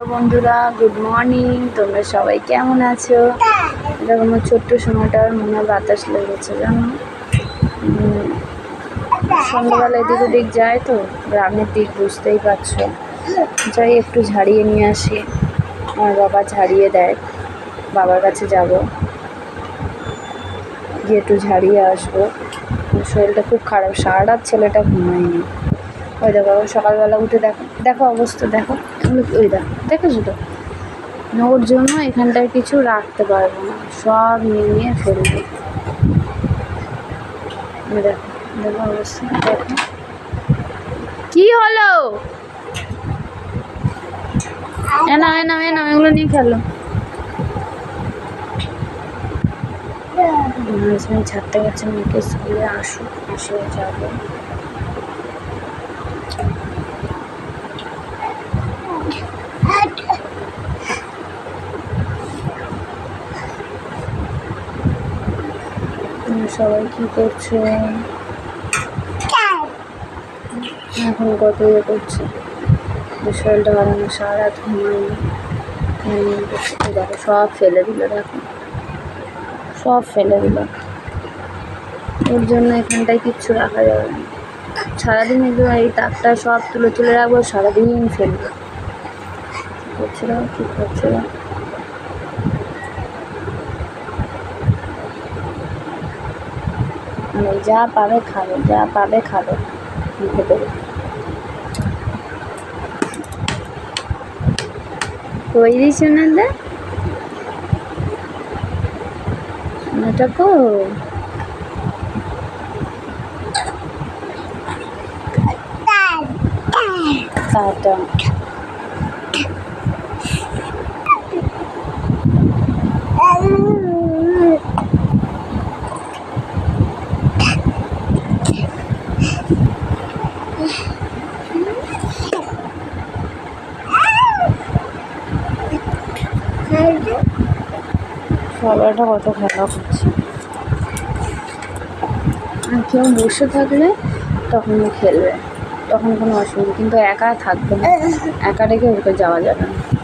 বন্ধুরা good morning তোমরা সবাই কেমন আছো? দেখো আমার ছোট্ট সময়টার মনে বাতাস লেগেছে, জানো? সন্ধ্যাবেলা এদিক ওদিক যায় তো, গ্রামের দিক, বুঝতেই পারছ। যাই একটু ঝাড়িয়ে নিয়ে আসি। আমার বাবা ঝাড়িয়ে দেয়, বাবার কাছে যাব। গিয়ে একটু ঝাড়িয়ে আসব। শরীরটা খুব খারাপ সারা রাত ছেলেটা ঘুমায়নি। ওই দেখো সকালবেলা উঠে দেখো দেখো অবস্থা, দেখো। ওই দেখো, দেখেছ তো? ওর জন্য এখানটায় কিছু রাখতে পারব না। সব নিয়ে নিয়ে ফেলবে দেখো দেখো অবস্থা, দেখো। কি হলো? এ না এ না এ না এগুলো নিয়ে খেলো। ছাড়তে গেছে, মেয়েকে স্কুলে আসুক, এসে যাব। সবাই কি করছ এখন কত ইয়ে করছে শরীরটা ভালো না সারা রাত দেখো, সব ফেলে দিল, দেখো। সব ফেলে দিল। ওর জন্য এখানটায় কিচ্ছু রাখা যাবে না। সারাদিন এগুলো এই তাকটা সব তুলে তুলে রাখব সারাদিন ফেলব। কি করছিল কি করছিল মানে যা পাবে খাবে যা পাবে খাবে দেবে তৈরি সোনাদা সোনাটা কো কাটা। সবাইটা কত খেলা করছে আর কেউ বসে থাকলে তখন খেলবে, তখন কোনো অসুবিধা কিন্তু একা থাকবে না, একা রেখে ওকে যাওয়া যাবে না।